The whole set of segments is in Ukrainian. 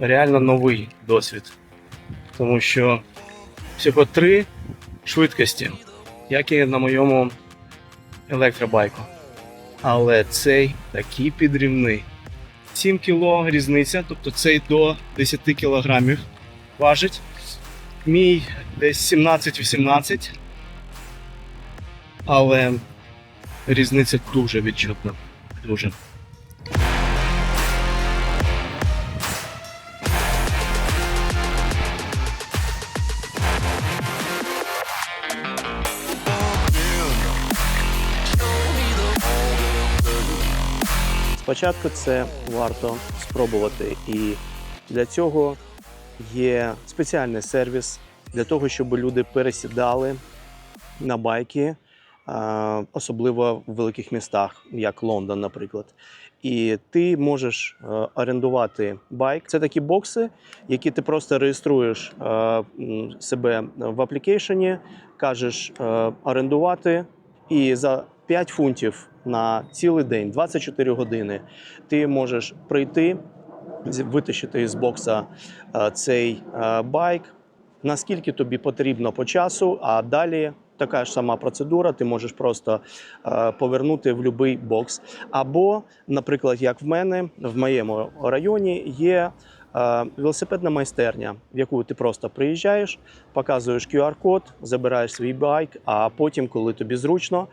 реально новий досвід. Тому що всього три швидкості, як і на моєму електробайку. Але цей такий підрівний. 7 кг різниця, тобто цей до 10 кг важить. Мій десь 17-18. Але різниця дуже відчутна. Дуже. Спочатку це варто спробувати, і для цього є спеціальний сервіс для того, щоб люди пересідали на байки, особливо в великих містах, як Лондон, наприклад. І ти можеш е, орендувати байк. Це такі бокси, які ти просто реєструєш е, себе в аплікейшені, кажеш е, орендувати, і за 5 фунтів на цілий день, 24 години, ти можеш прийти, витащити з бокса е, цей е, байк, наскільки тобі потрібно по часу, а далі. Така ж сама процедура, ти можеш просто е, повернути в будь-який бокс. Або, наприклад, як в мене, в моєму районі є велосипедна майстерня, в яку ти просто приїжджаєш, показуєш QR-код, забираєш свій байк, а потім, коли тобі зручно,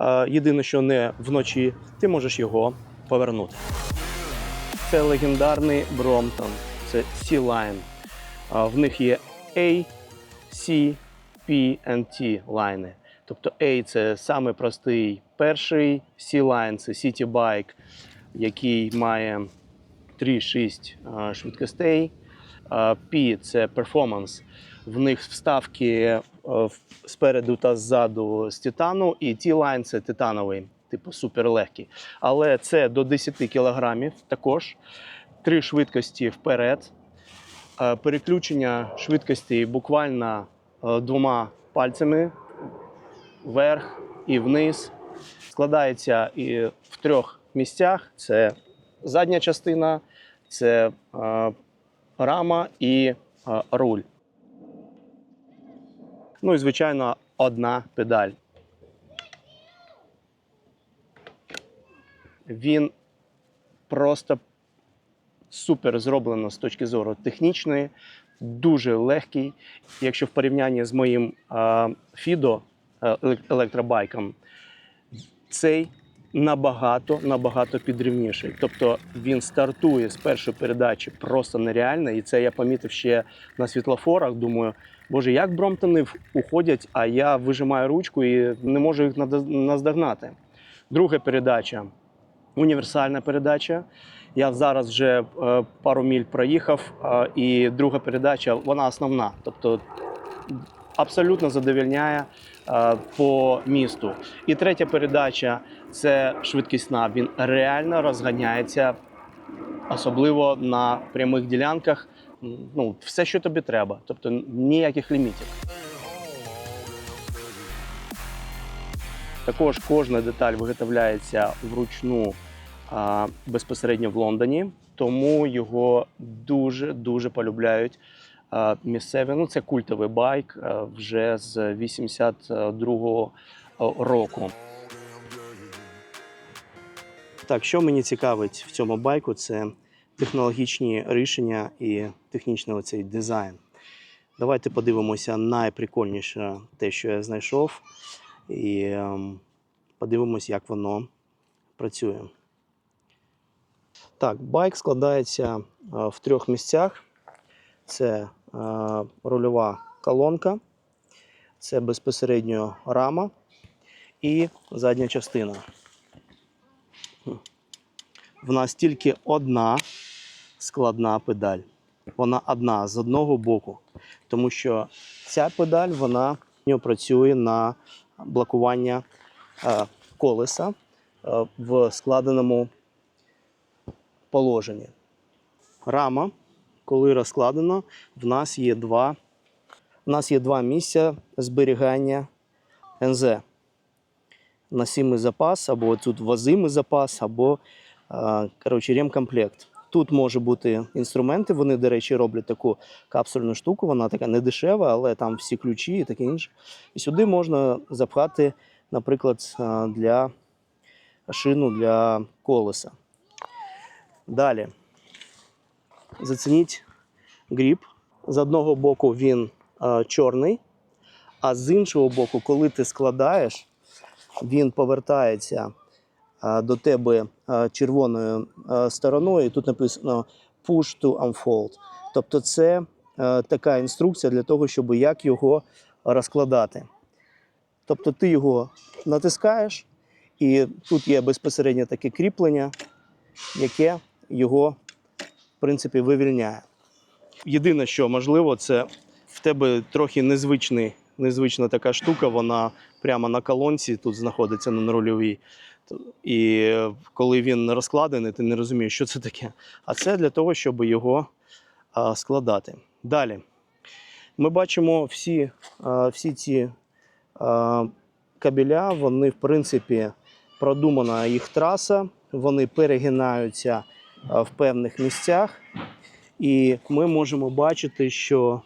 е, єдине, що не вночі, ти можеш його повернути. Це легендарний Бромтон, це Sea-Line. В них є A, C, P and T лайни. Тобто A це саме простий перший, C-Line це City Bike, який має 3-6 швидкостей. А, P це Performance. В них вставки е, спереду та ззаду з титану, і T-Line це титановий, типу суперлегкий. Але це до 10 кілограмів також. Три швидкості вперед. Е, Переключення швидкості буквально е, двома пальцями вверх і вниз. Складається і в трьох місцях: це задня частина, це е, рама і е, руль. Ну і, звичайно, одна педаль. Він просто супер зроблено з точки зору технічної, дуже легкий. Якщо в порівнянні з моїм Fido е, елек- електробайком, цей набагато набагато підрівніший. Тобто він стартує з першої передачі просто нереально. І це я помітив ще на світлофорах. Думаю, боже, як Бромтони уходять, а я вижимаю ручку і не можу їх наздогнати. Друга передача універсальна передача. Я зараз вже е, пару міль проїхав, е, і друга передача вона основна. Тобто абсолютно задовільняє е, по місту. І третя передача це швидкісна. Він реально розганяється, особливо на прямих ділянках. Ну, все, що тобі треба, тобто ніяких лімітів. Також кожна деталь виготовляється вручну а, безпосередньо в Лондоні, тому його дуже дуже полюбляють а, місцеві. Ну, це культовий байк а, вже з 82-го року. Так, що мені цікавить в цьому байку, це технологічні рішення і технічний оцей дизайн. Давайте подивимося найприкольніше те, що я знайшов, і ем, подивимось, як воно працює. Так, байк складається е, в трьох місцях: це е, рульова колонка, це безпосередньо рама і задня частина. В нас тільки одна складна педаль. Вона одна з одного боку, тому що ця педаль вона працює на блокування е, колеса е, в складеному положенні. Рама, коли розкладено, в нас є два, в нас є два місця зберігання НЗ. Носимий запас, або тут возимий запас, або коротше, ремкомплект. Тут може бути інструменти. Вони, до речі, роблять таку капсульну штуку. Вона така не дешева, але там всі ключі і таке інше. І сюди можна запхати, наприклад, для шину для колеса. Далі. Зацініть гріб. З одного боку він чорний, а з іншого боку, коли ти складаєш, він повертається до тебе червоною стороною. І тут написано push to unfold. Тобто, це така інструкція для того, щоб як його розкладати. Тобто, ти його натискаєш, і тут є безпосередньо таке кріплення, яке його, в принципі, вивільняє. Єдине, що можливо, це в тебе трохи незвичний, незвична така штука, вона прямо на колонці тут знаходиться на рульовій. І коли він розкладений, ти не розумієш, що це таке. А це для того, щоб його складати. Далі. Ми бачимо всі, всі ці кабеля, вони, в принципі, продумана їх траса, вони перегинаються в певних місцях. І ми можемо бачити, що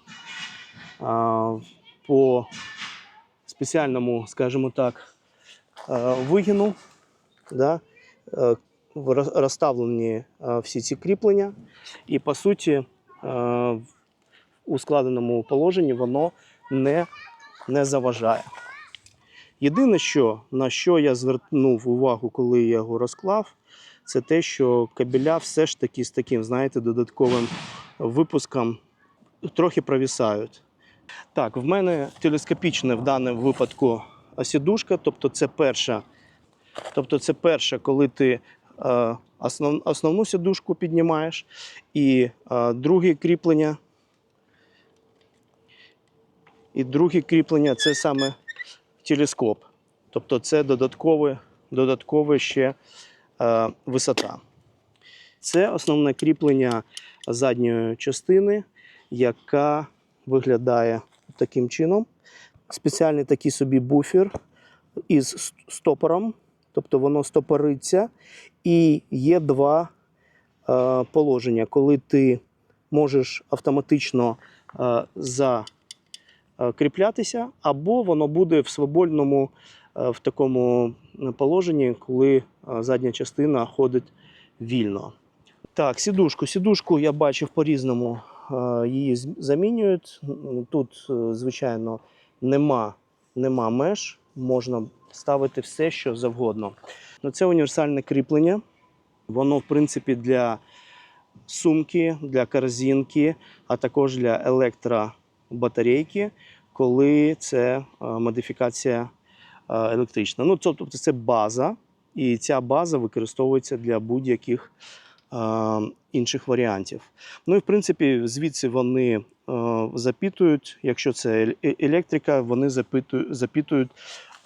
по спеціальному, скажімо так, вигину да, е, розставлені всі ці кріплення, і по суті, а, у складеному положенні воно не, не заважає. Єдине, що, на що я звернув увагу, коли я його розклав, це те, що кабеля все ж таки з таким, знаєте, додатковим випуском трохи провісають. Так, в мене телескопічна в даному випадку сідушка, тобто це перша, тобто це перша, коли ти е, основ, основну сідушку піднімаєш, і е, друге кріплення. І друге кріплення це саме телескоп. Тобто це додаткове, додаткове ще е, висота. Це основне кріплення задньої частини, яка виглядає таким чином. Спеціальний такий собі буфер із стопором, тобто воно стопориться. І є два е, положення, коли ти можеш автоматично е, закріплятися, або воно буде в свободному е, в такому положенні, коли е, задня частина ходить вільно. Так, сідушку. Сідушку я бачив по-різному. е, Її замінюють. Тут, е, звичайно, нема, нема меж, можна ставити все, що завгодно. Ну, це універсальне кріплення. Воно, в принципі, для сумки, для корзинки, а також для електробатарейки, коли це е, модифікація е, електрична. Ну, тобто це база, і ця база використовується для будь-яких е, інших варіантів. Ну і в принципі, звідси вони е, запитують, якщо це е- е- електрика, вони запитують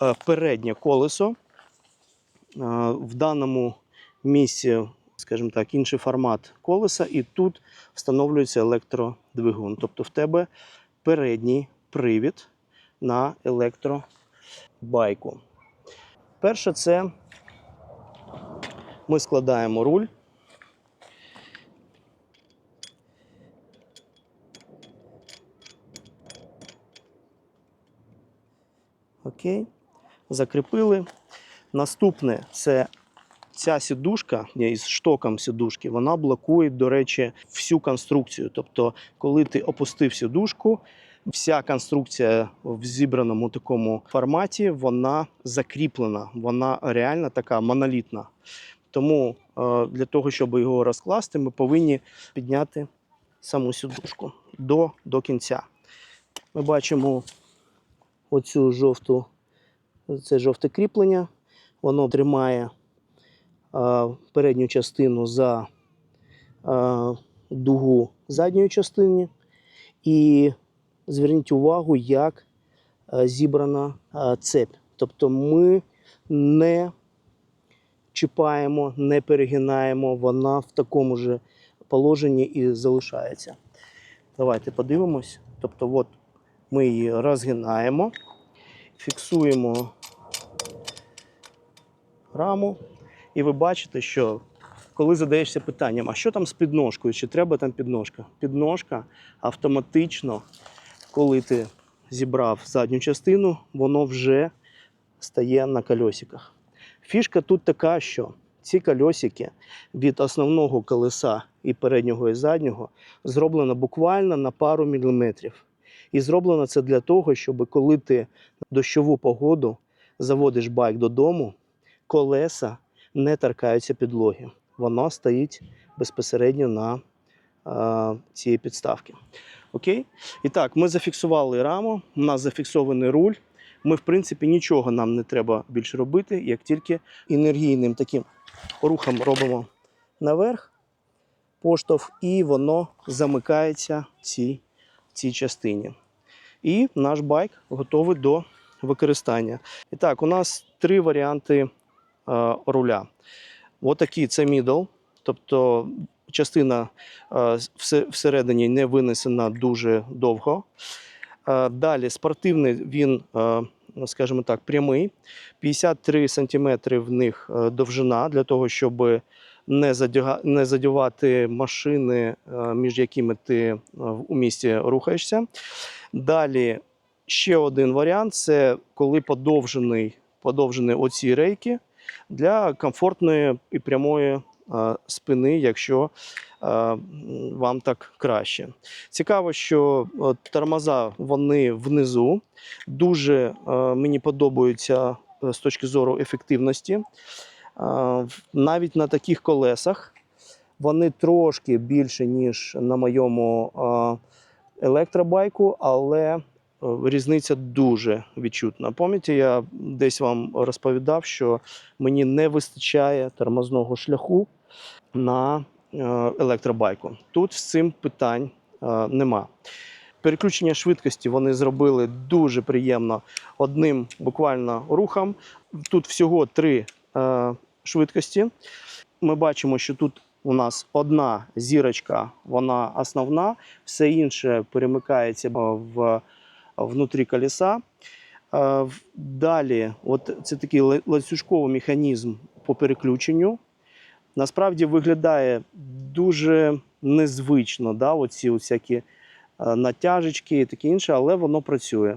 е, переднє колесо. В даному місці, скажімо так, інший формат колеса, і тут встановлюється електродвигун. Тобто в тебе передній привід на електробайку. Перше, це ми складаємо руль. Окей. Закріпили. Наступне це ця сідушка із штоком сідушки, вона блокує, до речі, всю конструкцію. Тобто, коли ти опустив сідушку, вся конструкція в зібраному такому форматі, вона закріплена, вона реально така монолітна. Тому е, для того, щоб його розкласти, ми повинні підняти саму сідушку до, до кінця. Ми бачимо оцю жовту, це жовте кріплення. Воно тримає е, передню частину за е, дугу задньої частини. І зверніть увагу, як зібрана цепь. Тобто ми не чіпаємо, не перегинаємо, вона в такому ж положенні і залишається. Давайте подивимось. Тобто, от ми її розгинаємо, фіксуємо раму, і ви бачите, що коли задаєшся питанням, а що там з підножкою, чи треба там підножка? Підножка автоматично, коли ти зібрав задню частину, воно вже стає на кольосиках. Фішка тут така, що ці кольосики від основного колеса і переднього і заднього зроблено буквально на пару міліметрів. І зроблено це для того, щоб коли ти в дощову погоду заводиш байк додому, колеса не торкаються підлоги. Воно стоїть безпосередньо на цій підставці. Окей? І так, ми зафіксували раму, у нас зафіксований руль. Ми, в принципі, нічого нам не треба більше робити, як тільки енергійним таким рухом робимо наверх поштовх, і воно замикається цій, цій частині. І наш байк готовий до використання. І так, у нас три варіанти е, руля. Отакий це middle, тобто частина е, всередині не винесена дуже довго. Е, Далі спортивний він, е, скажімо так, прямий. 53 см в них е, довжина для того, щоб не, задяга- не задівати машини, е, між якими ти е, у місті рухаєшся. Далі ще один варіант це коли подовжений, подовжені оці рейки для комфортної і прямої е, спини, якщо вам так краще. Цікаво, що тормоза вони внизу. Дуже мені подобаються з точки зору ефективності. Навіть на таких колесах вони трошки більше, ніж на моєму електробайку, але е, різниця дуже відчутна. Пам'ятаєте, я десь вам розповідав, що мені не вистачає тормозного шляху на е, електробайку. Тут з цим питань е, нема. Переключення швидкості вони зробили дуже приємно одним буквально рухом. Тут всього три швидкості. Ми бачимо, що тут у нас одна зірочка, вона основна, все інше перемикається в внутрі колеса. Е, Далі, от це такий ланцюжковий механізм по переключенню. Насправді виглядає дуже незвично, да, оці всякі е, натяжечки і таке інше, але воно працює.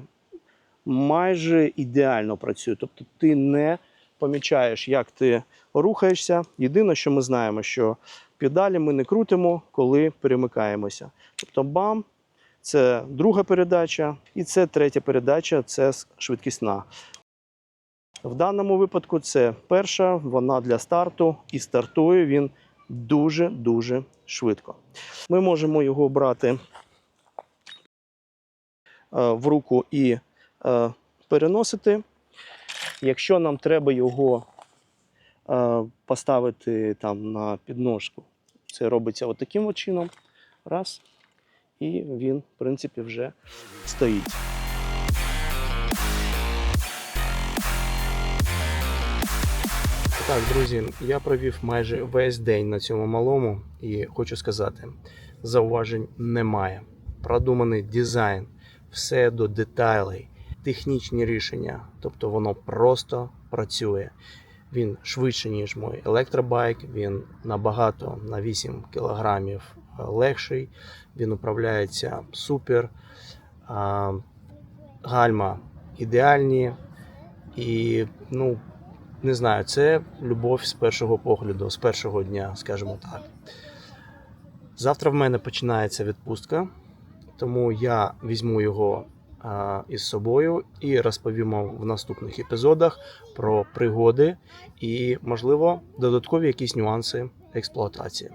Майже ідеально працює. Тобто ти не помічаєш, як ти рухаєшся. Єдине, що ми знаємо, що педалі ми не крутимо, коли перемикаємося. Тобто бам, це друга передача, і це третя передача це швидкісна. В даному випадку це перша, вона для старту, і стартує він дуже-дуже швидко. Ми можемо його брати е, в руку і е, переносити. Якщо нам треба його е, поставити там на підножку, це робиться от таким от чином. Раз. І він, в принципі, вже стоїть. Так, друзі, я провів майже весь день на цьому малому і хочу сказати: зауважень немає. Продуманий дизайн, все до деталей, технічні рішення, тобто воно просто працює. Він швидше, ніж мій електробайк, він набагато на 8 кілограмів е, легший, він управляється супер. Гальма ідеальні. І, ну, не знаю, це любов з першого погляду, з першого дня, скажімо так. Завтра в мене починається відпустка, тому я візьму його із собою і розповімо в наступних епізодах про пригоди і, можливо, додаткові якісь нюанси експлуатації.